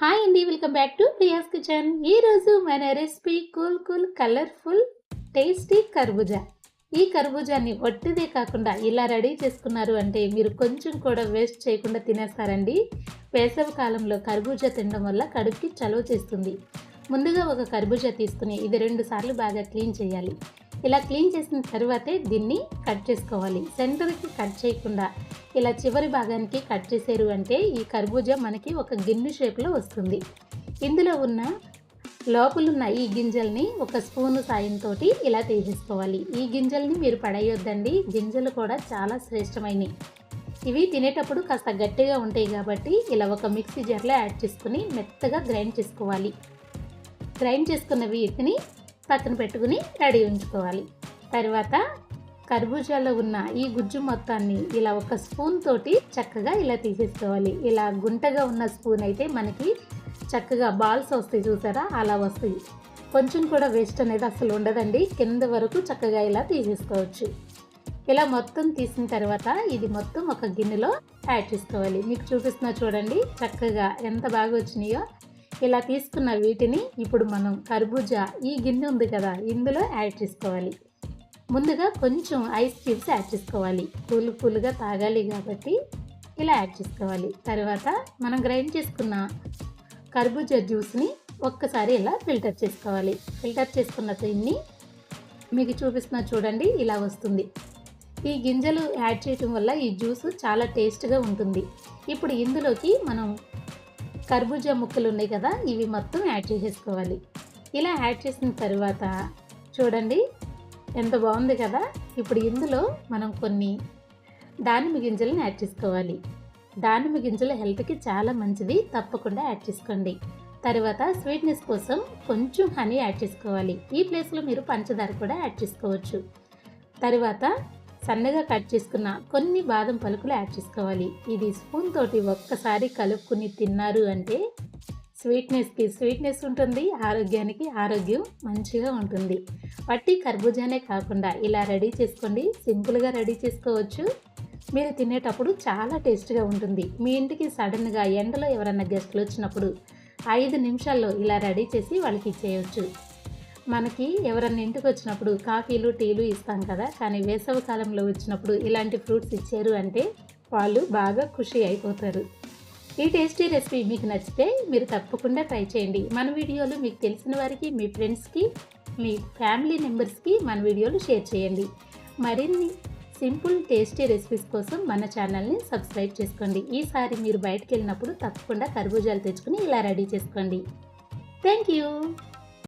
Hi అండి welcome back to Priya's kitchen. ఈరోజు మన recipe cool cool colourful tasty కర్బూజా. ఈ కర్బూజాని ఒట్టిదే కాకుండా ఇలా రెడీ చేసుకున్నారు అంటే మీరు కొంచెం కూడా వేస్ట్ చేయకుండా తినేస్తారండి. వేసవి కాలంలో కర్బూజా తినడం వల్ల కడుపుకి చలువ చేస్తుంది. ముందుగా ఒక కర్బూజా తీసుకుని ఇది రెండు సార్లు బాగా క్లీన్ చేయాలి. ఇలా క్లీన్ చేసిన తర్వాతే దీన్ని కట్ చేసుకోవాలి. సెంటర్కి కట్ చేయకుండా ఇలా చివరి భాగానికి కట్ చేసారు అంటే ఈ కర్బూజా మనకి ఒక గిన్నె షేప్లో వస్తుంది. ఇందులో ఉన్న లోపలున్న ఈ గింజల్ని ఒక స్పూను సాయంతో ఇలా తీసేసుకోవాలి. ఈ గింజల్ని మీరు పడేయొద్దండి. గింజలు కూడా చాలా శ్రేష్టమైనవి ఇవి తినేటప్పుడు కాస్త గట్టిగా ఉంటాయి కాబట్టి ఇలా ఒక మిక్సీ జార్లో యాడ్ చేసుకుని మెత్తగా గ్రైండ్ చేసుకోవాలి. గ్రైండ్ చేసుకున్న వీటిని పక్కన పెట్టుకుని రెడీ ఉంచుకోవాలి. తర్వాత కర్బూజాలో ఉన్న ఈ గుజ్జు మొత్తాన్ని ఇలా ఒక స్పూన్ తోటి చక్కగా ఇలా తీసేసుకోవాలి. ఇలా గుంటగా ఉన్న స్పూన్ అయితే మనకి చక్కగా బాల్స్ వస్తాయి చూసారా? అలా వస్తాయి. కొంచెం కూడా వేస్ట్ అనేది అసలు ఉండదండి. కింద వరకు చక్కగా ఇలా తీసేసుకోవచ్చు. ఇలా మొత్తం తీసిన తర్వాత ఇది మొత్తం ఒక గిన్నెలో యాడ్ చేసుకోవాలి. మీకు చూపిస్తున్నా చూడండి చక్కగా ఎంత బాగా వచ్చినాయో ఇలా తీసుకున్న వీటిని ఇప్పుడు మనం కర్బూజా ఈ గిన్నె ఉంది కదా ఇందులో యాడ్ చేసుకోవాలి. ముందుగా కొంచెం ఐస్ క్యూబ్స్ యాడ్ చేసుకోవాలి. కూల్ కూల్గా తాగాలి కాబట్టి ఇలా యాడ్ చేసుకోవాలి. తర్వాత మనం గ్రైండ్ చేసుకున్న కర్బూజా జ్యూస్ని ఒక్కసారి ఇలా ఫిల్టర్ చేసుకోవాలి. ఫిల్టర్ చేసుకున్న దీన్ని మీకు చూపిస్తున్నా చూడండి ఇలా వస్తుంది. ఈ గింజలు యాడ్ చేయటం వల్ల ఈ జ్యూస్ చాలా టేస్ట్గా ఉంటుంది. ఇప్పుడు ఇందులోకి మనం కర్బూజా ముక్కలు ఉన్నాయి కదా ఇవి మొత్తం యాడ్ చేసేసుకోవాలి. ఇలా యాడ్ చేసిన తర్వాత చూడండి ఎంత బాగుంది కదా? ఇప్పుడు ఇందులో మనం కొన్ని దానిమ్మ గింజలను యాడ్ చేసుకోవాలి. దానిమ్మ గింజలు హెల్త్కి చాలా మంచిది తప్పకుండా యాడ్ చేసుకోండి. తర్వాత స్వీట్నెస్ కోసం కొంచెం హనీ యాడ్ చేసుకోవాలి. ఈ ప్లేస్లో మీరు పంచదార కూడా యాడ్ చేసుకోవచ్చు. తర్వాత సన్నగా కట్ చేసుకున్న కొన్ని బాదం పలుకులు యాడ్ చేసుకోవాలి. ఇది స్పూన్ తోటి ఒక్కసారి కలుపుకుని తిన్నారు అంటే స్వీట్నెస్కి స్వీట్నెస్ ఉంటుంది ఆరోగ్యానికి ఆరోగ్యం మంచిగా ఉంటుంది. పట్టి కర్బూజానే కాకుండా ఇలా రెడీ చేసుకోండి. సింపుల్గా రెడీ చేసుకోవచ్చు. మీరు తినేటప్పుడు చాలా టేస్ట్గా ఉంటుంది. మీ ఇంటికి సడన్గా ఎండలో ఎవరైనా గెస్ట్లు వచ్చినప్పుడు ఐదు నిమిషాల్లో ఇలా రెడీ చేసి వాళ్ళకి ఇచ్చేయచ్చు. మనకి ఎవరన్నా ఇంటికి వచ్చినప్పుడు కాఫీలు టీలు ఇస్తాం కదా కానీ వేసవి కాలంలో వచ్చినప్పుడు ఇలాంటి ఫ్రూట్స్ ఇచ్చారు అంటే వాళ్ళు బాగా ఖుషి అయిపోతారు. ఈ టేస్టీ రెసిపీ మీకు నచ్చితే మీరు తప్పకుండా ట్రై చేయండి. మన వీడియోలు మీకు తెలిసిన వారికి మీ ఫ్రెండ్స్కి మీ ఫ్యామిలీ మెంబర్స్కి మన వీడియోలు షేర్ చేయండి. మరిన్ని సింపుల్ టేస్టీ రెసిపీస్ కోసం మన ఛానల్ని సబ్స్క్రైబ్ చేసుకోండి. ఈసారి మీరు బయటకు వెళ్ళినప్పుడు తప్పకుండా కర్బూజాలు తెచ్చుకుని ఇలా రెడీ చేసుకోండి. Thank you